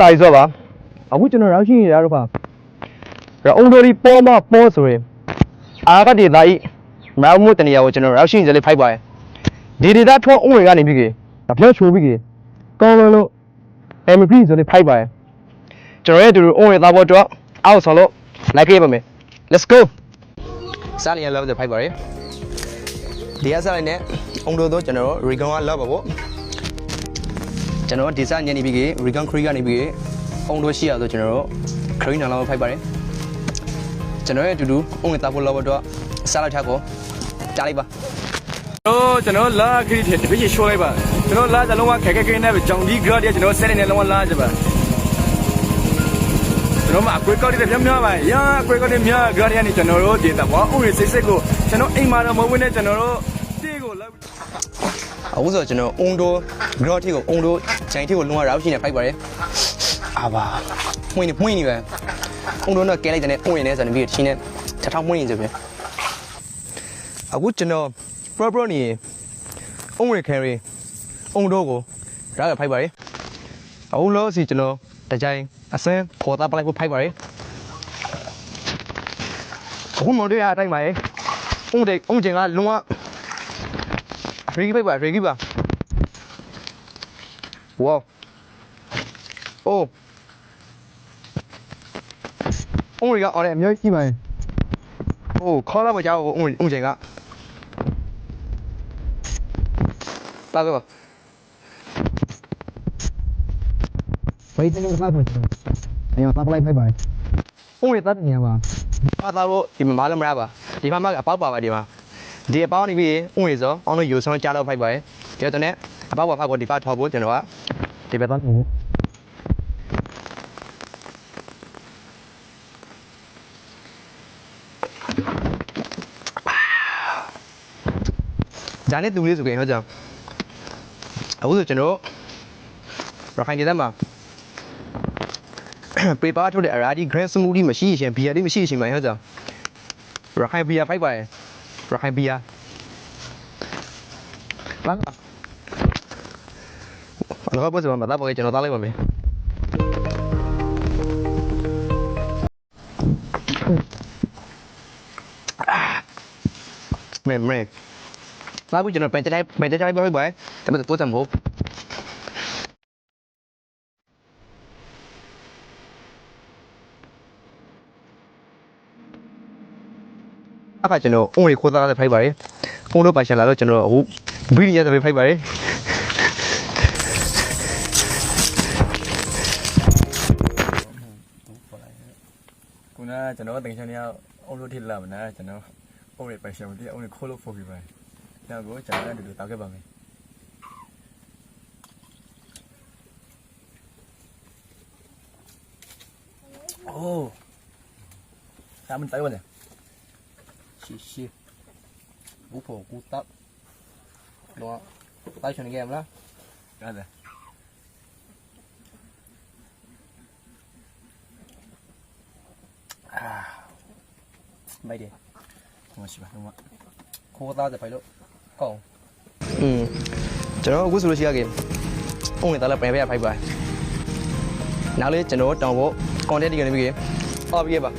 တာရီစောပါအခုကျွန်တော်ရောက်ရှိနေရတော့ပါရအောင်တော်ဒီပေါ်မပေါ်ဆိုရင်အာကတိသားဤမအောင်မှုတနေရာကိုကျွန်တော်ရောက်ရှိနေကြလေဖိုက်ပါရဲ့ဒီဒေတာထွန်းအုံးတွေကနေပြီးကေတပြောချိုးပြီးကေကောင်းလုံးလို့ MP ဆိုလေဖိုက်ပါရဲ့ကျွန်တော်ရဲ့အတူတူအုံးတွေသားပေါ်တော့အောက်ဆောင်လို့လိုက်ခဲ့ပါမယ် let's go စားလျက်လောက်တဲ့ဖိုက်ပါရဲ့ဒီအစားလိုက်နဲ့အုံတို့တော့ကျွန်တော်တို့ recon ကလောက်ပါပေါ့ ကျွန်တော်ဒီစားညနေပြီးကေ recon creek ကနေပြီးကေအုံတို့ရှိရဆိုကျွန်တော်တို့ crane နာလောက်ဖိုက်ပါတယ်ကျွန်တော်ရဲ့အတူတူအုံးတွေသားပေါ်လောက်တော့စားလိုက်ထားကိုကြားလိုက်ပါတော့ကျွန်တော်လာခရီးတပည့်ရှိုးလိုက်ပါကျွန်တော်လာကြလုံးဝခက်ခက်ခင်းနေပဲကြောင်ဒီ grad ရကျွန်တော်ဆက်နေလုံးဝလာကြပါကျွန်တော်မအကွေကောက်တွေပြများပါရာအကွေကောက်တွေများ grad ရနေကျွန်တော်တို့ဒေတာဘောဥရစိတ်စိတ်ကိုကျွန်တော်အိမ်မှာတော့မဝင်နဲ့ကျွန်တော်တို့တေးကိုလောက် အခုဆိုကျွန်တော်အုံတိုး grow ထိကိုအုံတိုးဂျိုင်ထိကိုလုံးဝရောက်ရှိနေဖိုက်ပါတယ်အာပါမှွင်းနေမှွင်းနေပဲအုံတိုးတော့ကဲလိုက်တဲ့ပုံရင်နေဆိုနေပြီးချင်းနဲ့ထထောင်မှွင်းနေကြပဲအခုကျွန်တော် pro pro နေအုံရခဲရီအုံတိုးကိုရရဖိုက်ပါတယ်အခုလို့စီကျွန်တော်တကြိုင်အစင်းဖော်သားပလိုက်ဖို့ဖိုက်ပါတယ်အခုမတို့ရအတိုင်းပါရဲ့အုံတဲ့အုံကျင်ကလုံးဝ ရေကြီးပါရေကြီးပါဝေါအိုးအုံးရီကအော်တယ်အများကြီးရှိပါရဲ့အိုးခေါ်လာမကြောက်အုံးအုံးချိန်ကပါတော့ဝေးတဲ့ကစားဖို့ကျွန်တော်အရင်စားပလိုက်ဖိုက်ပါအုံးရီတတ်နေရပါပါသားဖို့ဒီမှာမလို့မရပါဒီမှာမကအပေါက်ပါပါဒီမှာ ဒီအပေါက်နေပြီးအုံးရီစောအောင်းလို့ယူဆောင်ကြားတော့ဖိုက်ပါရဲ့ဒီတော့နဲ့အပေါက်ပါဖောက်ကိုဒီပါထော်ဖို့ကျွန်တော်ကဒီဘက်တော့ဟုတ်ဂျာနဲ့တူလေးဆိုကြရင်ဟောကြောင်အခုဆိုကျွန်တော်ရခိုင်ဒေသမှာပေပါထုတ်တဲ့အရာဒီ grand smoothie မရှိရှင်ဘီယာလေးမရှိရှင်မှာဟောကြောင်ရခိုင်ဘီယာဖိုက်ပါရယ် ရခိုင်ဘီယာလာ alors ဘာစမမတာပေါ်ကျွန်တော်သားလိုက်ပါမယ်မဲမဲ Nói với ကျွန်တော်ပန်တတိုင်းပန်တတိုင်းပြောပဲဒါပေမဲ့တိုးတံမို့ အခါကျွန်တော်အုံးရီခိုးသားတဲ့ဖိုက်ပါတယ်။အုံးတို့ပါရှင်လာတော့ကျွန်တော်အခုဘီနီရတဲ့ဖိုက်ပါတယ်ခုနကကျွန်တော်တင်ချင်နေအောင်အုံလို့ထိလာမနာကျွန်တော်အုံရပိုင်ရှင်မတည်းအုံရခိုးလို့ဖို့ပြပါနောက်ကိုကျွန်တော်အတူတူတောက်ခဲ့ပါမယ်အိုး咱们 ရှိရှိဘူးဖို့ကူတပ်တော့တိုက်ချင်ကြမလားဟုတ်တယ်အာမိုက်တယ်မရှိပါဘူးခိုးသားတယ်ပိုင်လို့ကောင်းอืมကျွန်တော်အခုဆိုလို့ရှိရခင်ပုံဝင်သားလည်းပြန်ပြရဖိုက်ပါနောက်လေးကျွန်တော်တောင်ဖို့ content တွေကနေပြီးကအော်ပြရပါ